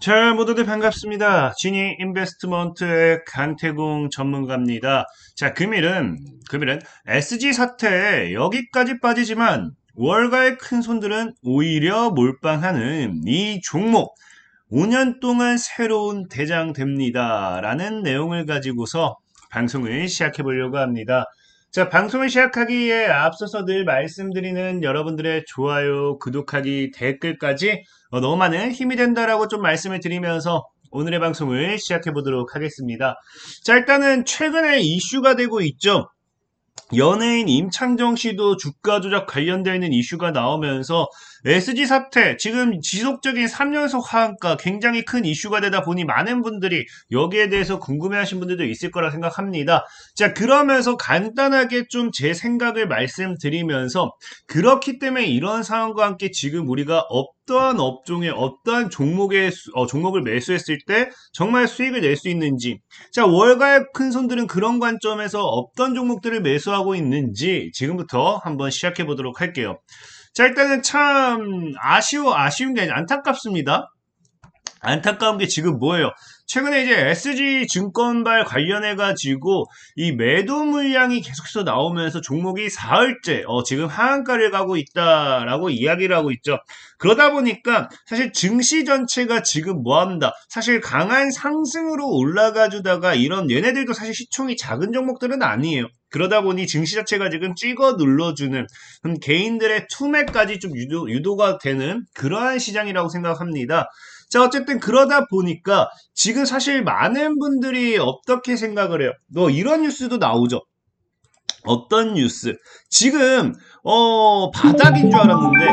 자, 모두들 반갑습니다. 지니 인베스트먼트의 강태궁 전문가입니다. 자, 금일은, 금일은 SG 사태 여기까지 빠지지만 월가의 큰 손들은 오히려 몰빵하는 이 종목 5년 동안 새로운 대장 됩니다. 라는 내용을 가지고서 방송을 시작해 보려고 합니다. 자, 방송을 시작하기에 앞서서 늘 말씀드리는 여러분들의 좋아요, 구독하기, 댓글까지 어, 너무 많은 힘이 된다라고 좀 말씀을 드리면서 오늘의 방송을 시작해 보도록 하겠습니다. 자, 일단은 최근에 이슈가 되고 있죠. 연예인 임창정 씨도 주가 조작 관련되어 있는 이슈가 나오면서 SG 사태 지금 지속적인 3연속 하한가 굉장히 큰 이슈가 되다 보니 많은 분들이 여기에 대해서 궁금해하신 분들도 있을 거라 생각합니다. 자 그러면서 간단하게 좀 제 생각을 말씀드리면서 그렇기 때문에 이런 상황과 함께 지금 우리가 어떠한 업종에 어떠한 종목의 어, 종목을 매수했을 때 정말 수익을 낼 수 있는지 자 월가의 큰 손들은 그런 관점에서 어떤 종목들을 매수하고 있는지 지금부터 한번 시작해 보도록 할게요. 자, 일단은 참 아쉬워, 아쉬운 게 아니라 안타깝습니다. 안타까운 게 지금 뭐예요? 최근에 이제 SG 증권발 관련해 가지고 이 매도 물량이 계속해서 나오면서 종목이 사흘째 어, 지금 하한가를 가고 있다라고 이야기를 하고 있죠. 그러다 보니까 사실 증시 전체가 지금 뭐한다? 사실 강한 상승으로 올라가 주다가 이런 얘네들도 사실 시총이 작은 종목들은 아니에요. 그러다 보니 증시 자체가 지금 찍어 눌러주는 개인들의 투매까지 좀 유도, 유도가 되는 그러한 시장이라고 생각합니다. 자, 어쨌든 그러다 보니까 지금 사실 많은 분들이 어떻게 생각을 해요? 뭐 이런 뉴스도 나오죠. 어떤 뉴스? 지금 어 바닥인 줄 알았는데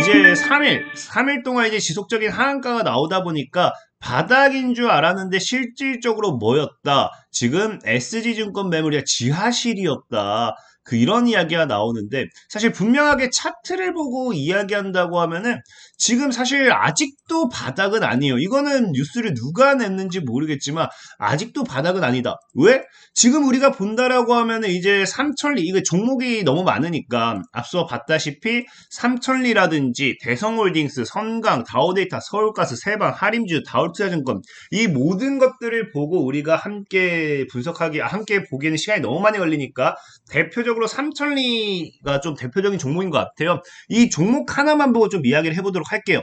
이제 3일 3일 동안 이제 지속적인 하한가가 나오다 보니까 바닥인 줄 알았는데 실질적으로 뭐였다? 지금 SG증권 매물이 지하실이었다. 그 이런 이야기가 나오는데 사실 분명하게 차트를 보고 이야기한다고 하면은 지금 사실 아직도 바닥은 아니에요. 이거는 뉴스를 누가 냈는지 모르겠지만 아직도 바닥은 아니다. 왜? 지금 우리가 본다라고 하면은 이제 삼천리 이거 종목이 너무 많으니까 앞서 봤다시피 삼천리라든지 대성홀딩스, 선강, 다우데이터, 서울가스, 세방, 하림주, 다울투자증권 이 모든 것들을 보고 우리가 함께 분석하기 함께 보기에는 시간이 너무 많이 걸리니까 대표적 대표적으로 삼천리가 좀 대표적인 종목인 것 같아요. 이 종목 하나만 보고 좀 이야기를 해보도록 할게요.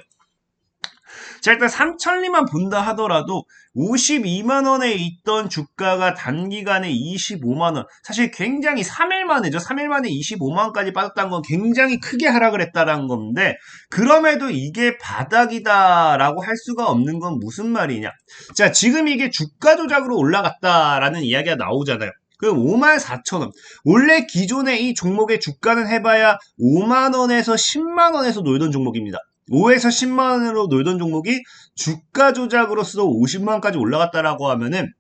자, 일단 삼천리만 본다 하더라도 52만원에 있던 주가가 단기간에 25만원. 사실 굉장히 3일 만에죠. 3일 만에 25만원까지 빠졌다는 건 굉장히 크게 하락을 했다는 건데, 그럼에도 이게 바닥이다 라고 할 수가 없는 건 무슨 말이냐. 자, 지금 이게 주가 조작으로 올라갔다라는 이야기가 나오잖아요. 그럼 5만 4천 원. 원래 기존에 이 종목의 주가는 해봐야 5만 원에서 10만 원에서 놀던 종목입니다. 5에서 10만 원으로 놀던 종목이 주가 조작으로서 50만 원까지 올라갔다라고 하면은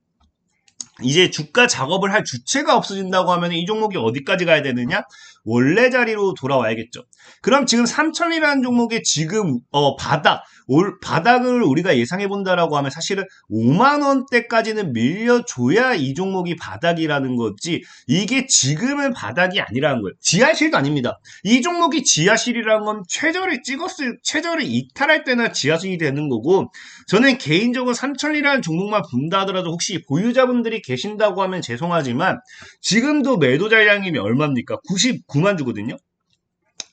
이제 주가 작업을 할 주체가 없어진다고 하면 이 종목이 어디까지 가야 되느냐? 원래 자리로 돌아와야겠죠. 그럼 지금 3천이라는 종목의 지금 어, 바닥, 올 바닥을 우리가 예상해 본다라고 하면 사실은 5만 원대까지는 밀려줘야 이 종목이 바닥이라는 거지 이게 지금은 바닥이 아니라는 거예요. 지하실도 아닙니다. 이 종목이 지하실이라는 건 최저를 찍었을 최저를 이탈할 때나 지하실이 되는 거고 저는 개인적으로 3천이라는 종목만 본다 하더라도 혹시 보유자분들이 계신다고 하면 죄송하지만 지금도 매도 잔량이 얼마입니까? 99만 주거든요.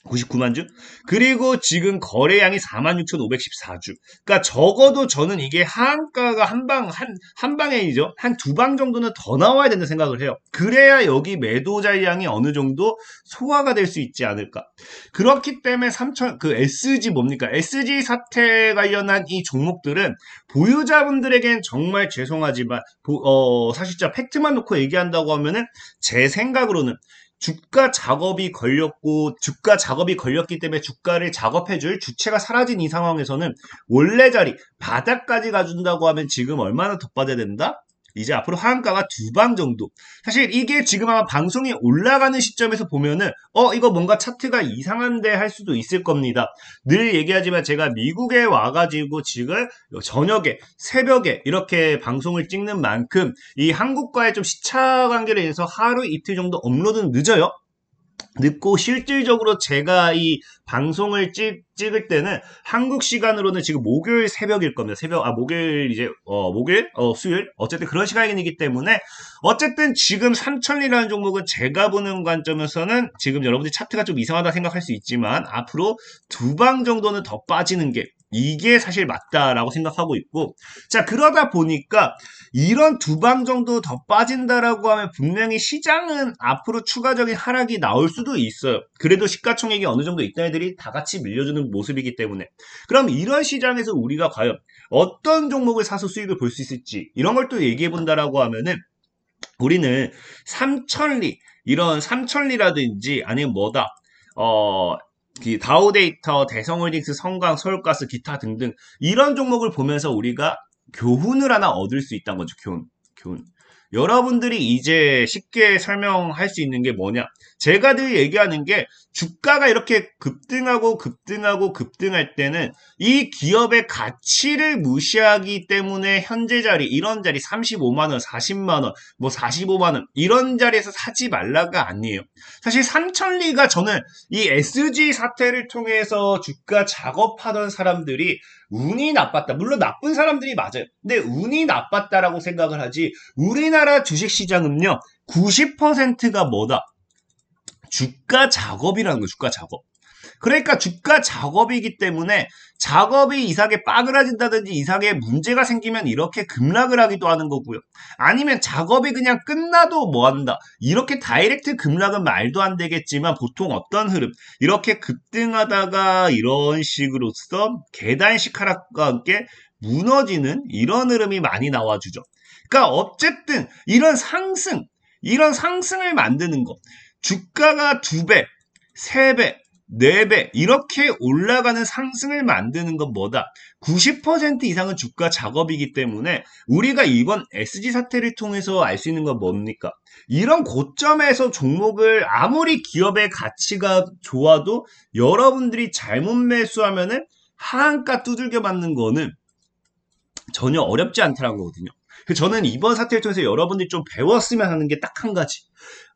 99만 주. 그리고 지금 거래량이 46,514주. 그러니까 적어도 저는 이게 한가가 한 방, 한, 한 방에이죠. 한 두 방 정도는 더 나와야 된다 생각을 해요. 그래야 여기 매도 잔량이 어느 정도 소화가 될 수 있지 않을까. 그렇기 때문에 3천, 그 SG 뭡니까? SG 사태 관련한 이 종목들은 보유자분들에겐 정말 죄송하지만, 어, 사실자 팩트만 놓고 얘기한다고 하면은 제 생각으로는 주가 작업이 걸렸고 주가 작업이 걸렸기 때문에 주가를 작업해줄 주체가 사라진 이 상황에서는 원래 자리 바닥까지 가준다고 하면 지금 얼마나 더 빠져야 된다? 이제 앞으로 하한가가 두 방 정도. 사실 이게 지금 아마 방송이 올라가는 시점에서 보면은 어 이거 뭔가 차트가 이상한데 할 수도 있을 겁니다. 늘 얘기하지만 제가 미국에 와가지고 지금 저녁에 새벽에 이렇게 방송을 찍는 만큼 이 한국과의 좀 시차 관계로 인해서 하루 이틀 정도 업로드는 늦어요. 늦고 실질적으로 제가 이 방송을 찍, 찍을 때는 한국 시간으로는 지금 목요일 새벽일 겁니다. 새벽, 아, 목요일 이제, 어, 목요일? 어, 수요일? 어쨌든 그런 시간이기 때문에 어쨌든 지금 삼천리라는 종목은 제가 보는 관점에서는 지금 여러분들이 차트가 좀 이상하다 생각할 수 있지만 앞으로 두 방 정도는 더 빠지는 게 이게 사실 맞다라고 생각하고 있고 자 그러다 보니까 이런 두 방 정도 더 빠진다라고 하면 분명히 시장은 앞으로 추가적인 하락이 나올 수도 있어요. 그래도 시가총액이 어느 정도 있던 애들이 다 같이 밀려주는 모습이기 때문에 그럼 이런 시장에서 우리가 과연 어떤 종목을 사서 수익을 볼 수 있을지 이런 걸 또 얘기해 본다라고 하면은 우리는 삼천리 이런 삼천리라든지 아니면 뭐다 어그 다우데이터, 대성홀딩스, 성광, 서울가스, 기타 등등 이런 종목을 보면서 우리가 교훈을 하나 얻을 수 있다는 거죠. 교훈. 교훈. 여러분들이 이제 쉽게 설명할 수 있는 게 뭐냐? 제가 늘 얘기하는 게 주가가 이렇게 급등하고 급등하고 급등할 때는 이 기업의 가치를 무시하기 때문에 현재 자리, 이런 자리 35만원, 40만원, 뭐 45만원, 이런 자리에서 사지 말라가 아니에요. 사실 삼천리가 저는 이 SG 사태를 통해서 주가 작업하던 사람들이 운이 나빴다. 물론 나쁜 사람들이 맞아요. 근데 운이 나빴다라고 생각을 하지 우리나라 주식시장은요. 90%가 뭐다? 주가 작업이라는 거예요. 주가 작업. 그러니까 주가 작업이기 때문에 작업이 이상하게 빠그라진다든지 이상하게 문제가 생기면 이렇게 급락을 하기도 하는 거고요. 아니면 작업이 그냥 끝나도 뭐 한다. 이렇게 다이렉트 급락은 말도 안 되겠지만 보통 어떤 흐름 이렇게 급등하다가 이런 식으로서 계단식 하락과 함께 무너지는 이런 흐름이 많이 나와주죠. 그러니까 어쨌든 이런 상승 이런 상승을 만드는 거 주가가 두 배, 세 배, 4배 이렇게 올라가는 상승을 만드는 건 뭐다? 90% 이상은 주가 작업이기 때문에 우리가 이번 SG 사태를 통해서 알 수 있는 건 뭡니까? 이런 고점에서 종목을 아무리 기업의 가치가 좋아도 여러분들이 잘못 매수하면은 하한가 두들겨 맞는 거는 전혀 어렵지 거거든요. 그래서 저는 이번 사태를 통해서 여러분들이 좀 배웠으면 하는 게 딱 한 가지.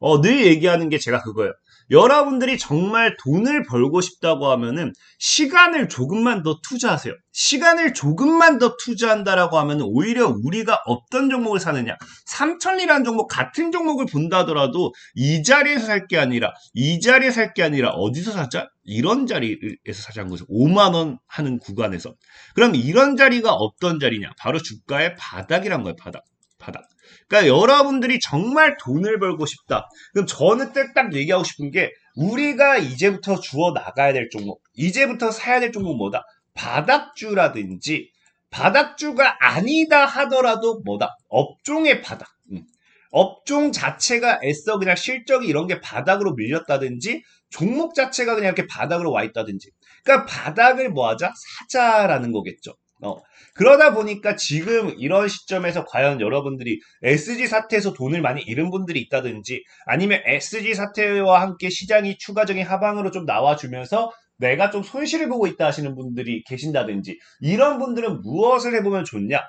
어, 늘 얘기하는 게 제가 그거예요. 여러분들이 정말 돈을 벌고 싶다고 하면은 시간을 조금만 더 투자하세요. 시간을 조금만 더 투자한다라고 하면 오히려 우리가 어떤 종목을 사느냐. 삼천리라는 종목 같은 종목을 본다 하더라도 이 자리에서 살 게 아니라 이 자리에 살 게 아니라 어디서 사자? 이런 자리에서 사자는 거죠. 5만 원 하는 구간에서. 그럼 이런 자리가 어떤 자리냐? 바로 주가의 바닥이란 거예요. 바닥. 바닥. 그러니까 여러분들이 정말 돈을 벌고 싶다. 그럼 저는 딱 얘기하고 싶은 게 우리가 이제부터 주어 나가야 될 종목, 이제부터 사야 될 종목 뭐다? 바닥주라든지 바닥주가 아니다 하더라도 뭐다? 업종의 바닥. 음. 업종 자체가 애써 그냥 실적이 이런 게 바닥으로 밀렸다든지 종목 자체가 그냥 이렇게 바닥으로 와 있다든지. 그러니까 바닥을 뭐 하자? 사자라는 거겠죠. 어. 그러다 보니까 지금 이런 시점에서 과연 여러분들이 SG 사태에서 돈을 많이 잃은 분들이 있다든지 아니면 SG 사태와 함께 시장이 추가적인 하방으로 좀 나와주면서 내가 좀 손실을 보고 있다 하시는 분들이 계신다든지 이런 분들은 무엇을 해보면 좋냐?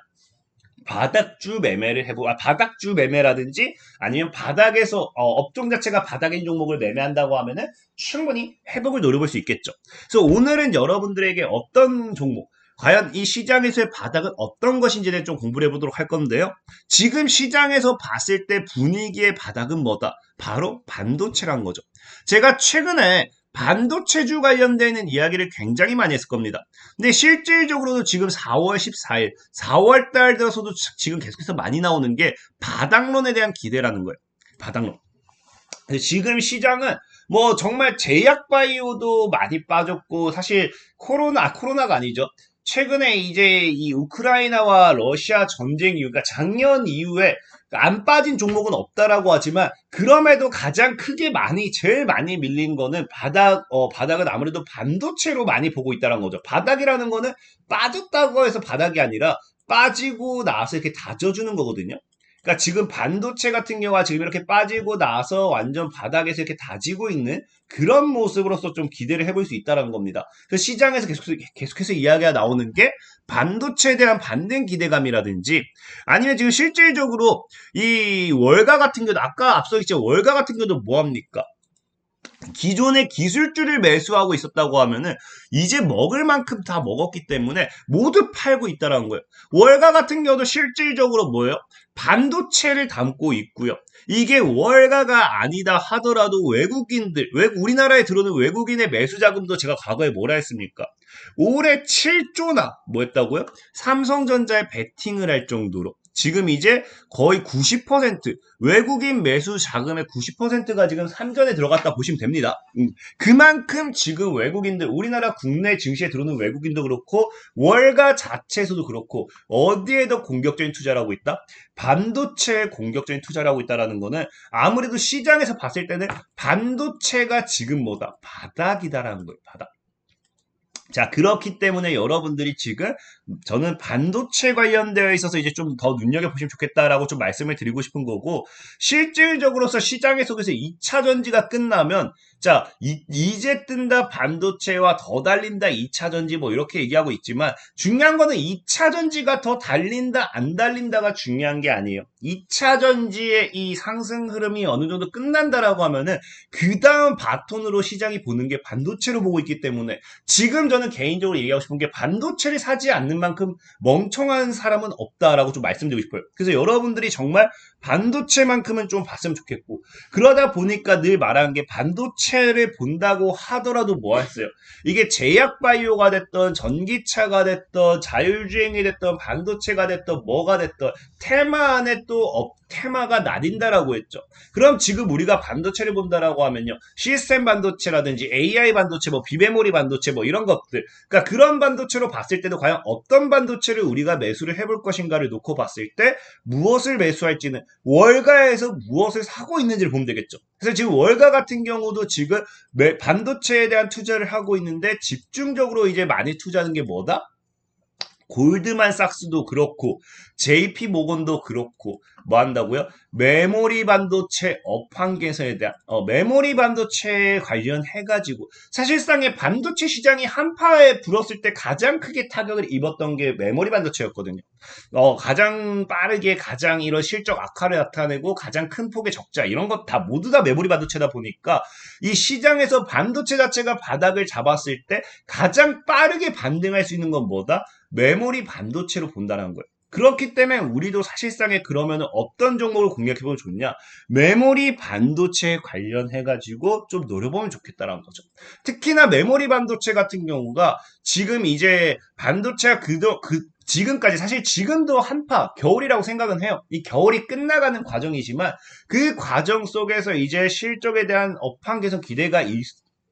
바닥주 매매를 해보, 아, 바닥주 매매라든지 아니면 바닥에서 어, 업종 자체가 바닥인 종목을 매매한다고 하면은 충분히 회복을 노려볼 수 있겠죠. 그래서 오늘은 여러분들에게 어떤 종목, 과연 이 시장에서의 바닥은 어떤 것인지에 대해 좀 공부를 해보도록 할 건데요. 지금 시장에서 봤을 때 분위기의 바닥은 뭐다? 바로 반도체란 거죠. 제가 최근에 반도체주 관련되는 이야기를 굉장히 많이 했을 겁니다. 근데 실질적으로도 지금 4월 14일, 4월 달 들어서도 지금 계속해서 많이 나오는 게 바닥론에 대한 기대라는 거예요. 바닥론. 지금 시장은 뭐 정말 제약 바이오도 많이 빠졌고 사실 코로나 아, 코로나가 아니죠. 최근에 이제 이 우크라이나와 러시아 전쟁 이유가 작년 이후에 안 빠진 종목은 없다라고 하지만 그럼에도 가장 크게 많이 제일 많이 밀린 거는 바닥 어 바닥은 아무래도 반도체로 많이 보고 있다는 거죠. 바닥이라는 거는 빠졌다고 해서 바닥이 아니라 빠지고 나서 이렇게 다져주는 거거든요. 그러니까 지금 반도체 같은 경우가 지금 이렇게 빠지고 나서 완전 바닥에서 이렇게 다지고 있는 그런 모습으로서 좀 기대를 해볼 수 있다는 겁니다. 그래서 시장에서 계속해서, 계속해서 이야기가 나오는 게 반도체에 대한 반등 기대감이라든지 아니면 지금 실질적으로 이 월가 같은 경우도 아까 앞서 있죠 월가 같은 경우도 뭐합니까? 기존의 기술주를 매수하고 있었다고 하면은 이제 먹을 만큼 다 먹었기 때문에 모두 팔고 있다라는 거예요. 월가 같은 경우도 실질적으로 뭐예요? 반도체를 담고 있고요. 이게 월가가 아니다 하더라도 외국인들, 외, 우리나라에 들어오는 외국인의 매수 자금도 제가 과거에 뭐라 했습니까? 올해 7조나 뭐 했다고요? 삼성전자에 베팅을 할 정도로 지금 이제 거의 90% 외국인 매수 자금의 90%가 지금 삼전에 들어갔다 보시면 됩니다. 음, 그만큼 지금 외국인들 우리나라 국내 증시에 들어오는 외국인도 그렇고 월가 자체에서도 그렇고 어디에 더 공격적인 투자를 하고 있다? 반도체에 공격적인 투자를 하고 있다라는 거는 아무래도 시장에서 봤을 때는 반도체가 지금 뭐다? 바닥이다라는 거예요. 바닥. 자, 그렇기 때문에 여러분들이 지금 저는 반도체 관련되어 있어서 이제 좀 더 눈여겨보시면 좋겠다라고 좀 말씀을 드리고 싶은 거고, 실질적으로서 시장의 속에서 2차 전지가 끝나면, 자, 이, 제 뜬다 반도체와 더 달린다 2차 전지 뭐 이렇게 얘기하고 있지만, 중요한 거는 2차 전지가 더 달린다, 안 달린다가 중요한 게 아니에요. 2차 전지의 이 상승 흐름이 어느 정도 끝난다라고 하면은, 그 다음 바톤으로 시장이 보는 게 반도체로 보고 있기 때문에, 지금 저는 개인적으로 얘기하고 싶은 게 반도체를 사지 않는 만큼 멍청한 사람은 없다라고 좀 말씀드리고 싶어요. 그래서 여러분들이 정말 반도체만큼은 좀 봤으면 좋겠고 그러다 보니까 늘 말하는 게 반도체를 본다고 하더라도 뭐 했어요? 이게 제약 바이오가 됐던 전기차가 됐던 자율주행이 됐던 반도체가 됐던 뭐가 됐던 테마 안에 또 업, 테마가 나뉜다라고 했죠. 그럼 지금 우리가 반도체를 본다라고 하면요. 시스템 반도체라든지 AI 반도체, 뭐 비메모리 반도체 뭐 이런 것들. 그러니까 그런 반도체로 봤을 때도 과연 어떤 반도체를 우리가 매수를 해볼 것인가를 놓고 봤을 때 무엇을 매수할지는 월가에서 무엇을 사고 있는지를 보면 되겠죠. 그래서 지금 월가 같은 경우도 지금 반도체에 대한 투자를 하고 있는데 집중적으로 이제 많이 투자하는 게 뭐다? 골드만삭스도 그렇고 JP 모건도 그렇고 뭐 한다고요? 메모리 반도체 업황 개선에 대한 어, 메모리 반도체 관련해 가지고 사실상의 반도체 시장이 한파에 불었을 때 가장 크게 타격을 입었던 게 메모리 반도체였거든요. 어, 가장 빠르게 가장 이런 실적 악화를 나타내고 가장 큰 폭의 적자 이런 것 다 모두 다 메모리 반도체다 보니까 이 시장에서 반도체 자체가 바닥을 잡았을 때 가장 빠르게 반등할 수 있는 건 뭐다? 메모리 반도체로 본다는 거예요. 그렇기 때문에 우리도 사실상에 그러면 어떤 종목을 공략해보면 좋냐? 메모리 반도체 관련해가지고 좀 노려보면 좋겠다라는 거죠. 특히나 메모리 반도체 같은 경우가 지금 이제 반도체가 그도, 그, 지금까지 사실 지금도 한파 겨울이라고 생각은 해요. 이 겨울이 끝나가는 과정이지만 그 과정 속에서 이제 실적에 대한 업황 개선 기대가 있,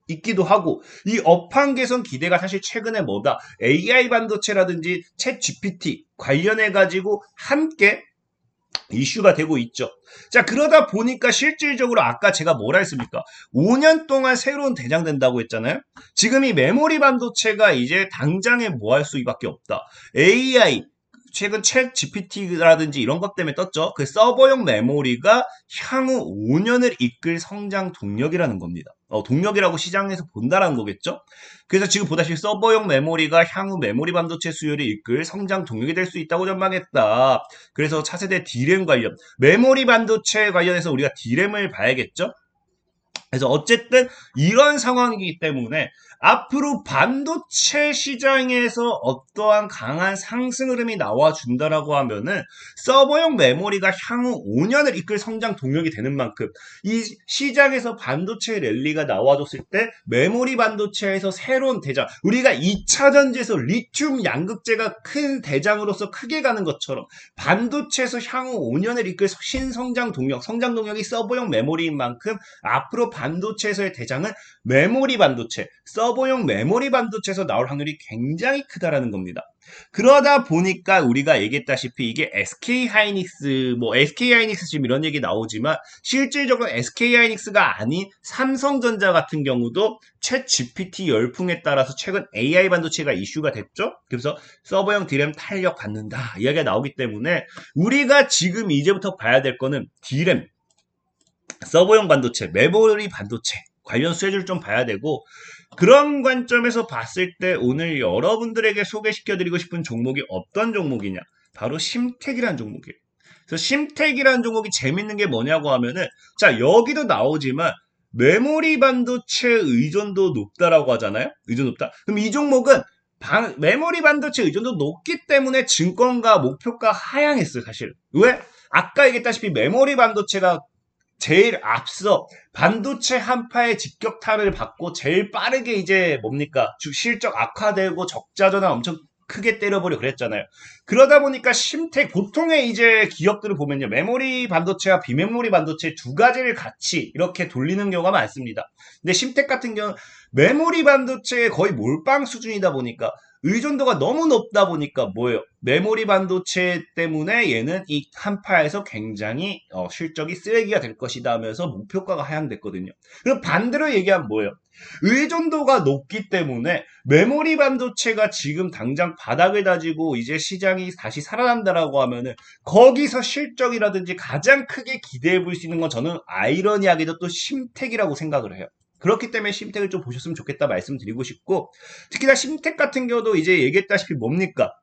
있기도 하고 이 업황 개선 기대가 사실 최근에 뭐다 AI 반도체라든지 챗 GPT 관련해 가지고 함께 이슈가 되고 있죠. 자, 그러다 보니까 실질적으로 아까 제가 뭐라 했습니까? 5년 동안 새로운 대장 된다고 했잖아요? 지금 이 메모리 반도체가 이제 당장에 뭐 할 수밖에 없다. AI, 최근 챗 GPT라든지 이런 것 때문에 떴죠. 그 서버용 메모리가 향후 5년을 이끌 성장 동력이라는 겁니다. 어, 동력이라고 시장에서 본다라는 거겠죠. 그래서 지금 보다시피 서버용 메모리가 향후 메모리 반도체 수요를 이끌 성장 동력이 될 수 있다고 전망했다. 그래서 차세대 D램 관련, 메모리 반도체 관련해서 우리가 D램을 봐야겠죠. 그래서 어쨌든 이런 상황이기 때문에 앞으로 반도체 시장에서 어떠한 강한 상승 흐름이 나와준다라고 하면은 서버용 메모리가 향후 5년을 이끌 성장 동력이 되는 만큼 이 시장에서 반도체 랠리가 나와줬을 때 메모리 반도체에서 새로운 대장 우리가 2차 전지에서 리튬 양극재가 큰 대장으로서 크게 가는 것처럼 반도체에서 향후 5년을 이끌 신성장 동력 성장 동력이 서버용 메모리인 만큼 앞으로 반도체에서의 대장은 메모리 반도체 서 서버용 메모리 반도체에서 나올 확률이 굉장히 크다라는 겁니다. 그러다 보니까 우리가 얘기했다시피 이게 SK 하이닉스, 뭐 SK 하이닉스 지금 이런 얘기 나오지만 실질적으로 SK 하이닉스가 아닌 삼성전자 같은 경우도 챗 GPT 열풍에 따라서 최근 AI 반도체가 이슈가 됐죠. 그래서 서버용 디램 탄력 받는다 이야기가 나오기 때문에 우리가 지금 이제부터 봐야 될 거는 디램, 서버용 반도체, 메모리 반도체 관련 수혜주를 좀 봐야 되고 그런 관점에서 봤을 때 오늘 여러분들에게 소개시켜드리고 싶은 종목이 어떤 종목이냐? 바로 심택이라는 종목이에요. 그래서 심택이라는 종목이 재밌는 게 뭐냐고 하면은 자 여기도 나오지만 메모리 반도체 의존도 높다라고 하잖아요. 의존 높다. 그럼 이 종목은 반- 메모리 반도체 의존도 높기 때문에 증권가 목표가 하향했어요, 사실. 왜? 아까 얘기했다시피 메모리 반도체가 제일 앞서 반도체 한파의 직격탄을 받고 제일 빠르게 이제 뭡니까? 즉 실적 악화되고 적자 전환 엄청 크게 때려버려 그랬잖아요. 그러다 보니까 심택 보통의 이제 기업들을 보면요. 메모리 반도체와 비메모리 반도체 두 가지를 같이 이렇게 돌리는 경우가 많습니다. 근데 심택 같은 경우 메모리 반도체의 거의 몰빵 수준이다 보니까 의존도가 너무 높다 보니까 뭐예요? 메모리 반도체 때문에 얘는 이 한파에서 굉장히 어, 실적이 쓰레기가 될 것이다 하면서 목표가가 하향됐거든요. 그럼 반대로 얘기하면 뭐예요? 의존도가 높기 때문에 메모리 반도체가 지금 당장 바닥을 다지고 이제 시장이 다시 살아난다라고 하면은 거기서 실적이라든지 가장 크게 기대해 볼 수 있는 건 저는 아이러니하게도 또 심택이라고 생각을 해요. 그렇기 때문에 심택을 좀 보셨으면 좋겠다 말씀드리고 싶고 특히나 심택 같은 경우도 이제 얘기했다시피 뭡니까?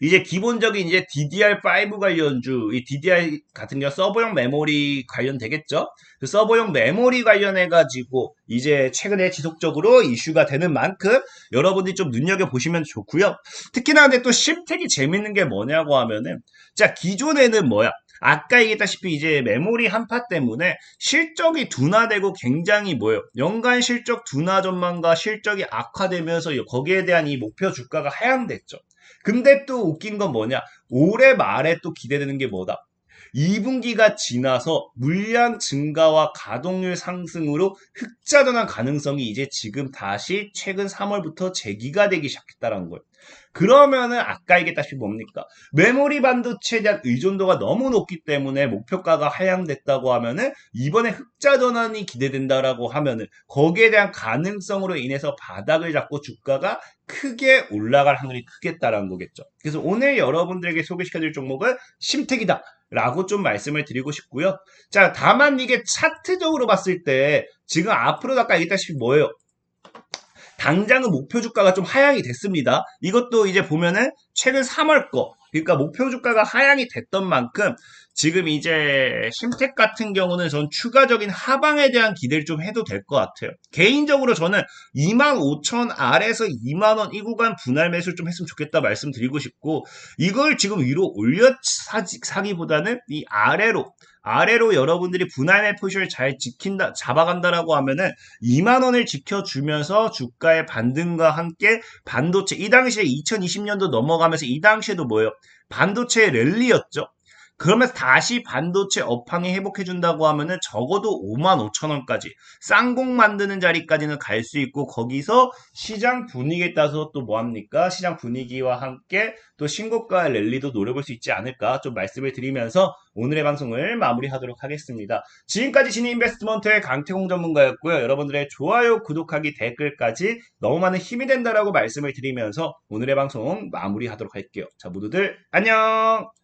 이제 기본적인 이제 DDR5 관련주, 이 DDR 같은 경우 서버용 메모리 관련 되겠죠? 그 서버용 메모리 관련해가지고 이제 최근에 지속적으로 이슈가 되는 만큼 여러분들이 좀 눈여겨보시면 좋고요. 특히나 근데 또 심택이 재밌는 게 뭐냐고 하면은 자, 기존에는 뭐야? 아까 얘기했다시피 이제 메모리 한파 때문에 실적이 둔화되고 굉장히 뭐예요? 연간 실적 둔화 전망과 실적이 악화되면서 거기에 대한 이 목표 주가가 하향됐죠. 근데 또 웃긴 건 뭐냐? 올해 말에 또 기대되는 게 뭐다? 2분기가 지나서 물량 증가와 가동률 상승으로 흑자 전환 가능성이 이제 지금 다시 최근 3월부터 재기가 되기 시작했다는 거예요. 그러면은 아까 얘기했다시피 뭡니까? 메모리 반도체에 대한 의존도가 너무 높기 때문에 목표가가 하향됐다고 하면은 이번에 흑자 전환이 기대된다라고 하면은 거기에 대한 가능성으로 인해서 바닥을 잡고 주가가 크게 올라갈 확률이 크겠다라는 거겠죠. 그래서 오늘 여러분들에게 소개시켜드릴 종목은 심택이다. 라고 좀 말씀을 드리고 싶고요. 자, 다만 이게 차트적으로 봤을 때 지금 앞으로도 아까 얘기했다시피 뭐예요? 당장은 목표 주가가 좀 하향이 됐습니다. 이것도 이제 보면은 최근 3월 거, 그러니까 목표 주가가 하향이 됐던 만큼 지금 이제 심택 같은 경우는 전 추가적인 하방에 대한 기대를 좀 해도 될 것 같아요. 개인적으로 저는 2만 5천 아래에서 2만 원 이 구간 분할 매수를 좀 했으면 좋겠다 말씀드리고 싶고 이걸 지금 위로 올려 사기보다는 이 아래로 아래로 여러분들이 분할 매포션을 잘 지킨다, 잡아간다라고 하면은 2만 원을 지켜주면서 주가의 반등과 함께 반도체, 이 당시에 2020년도 넘어가면서 이 당시에도 뭐예요? 반도체 랠리였죠. 그러면서 다시 반도체 업황이 회복해준다고 하면은 적어도 5만 5천 원까지 쌍공 만드는 자리까지는 갈 수 있고 거기서 시장 분위기에 따라서 또 뭐합니까? 시장 분위기와 함께 또 신고가 랠리도 노려볼 수 있지 않을까 좀 말씀을 드리면서 오늘의 방송을 마무리하도록 하겠습니다. 지금까지 진인베스트먼트의 강태공 전문가였고요. 여러분들의 좋아요, 구독하기, 댓글까지 너무 많은 힘이 된다라고 말씀을 드리면서 오늘의 방송 마무리하도록 할게요. 자 모두들 안녕!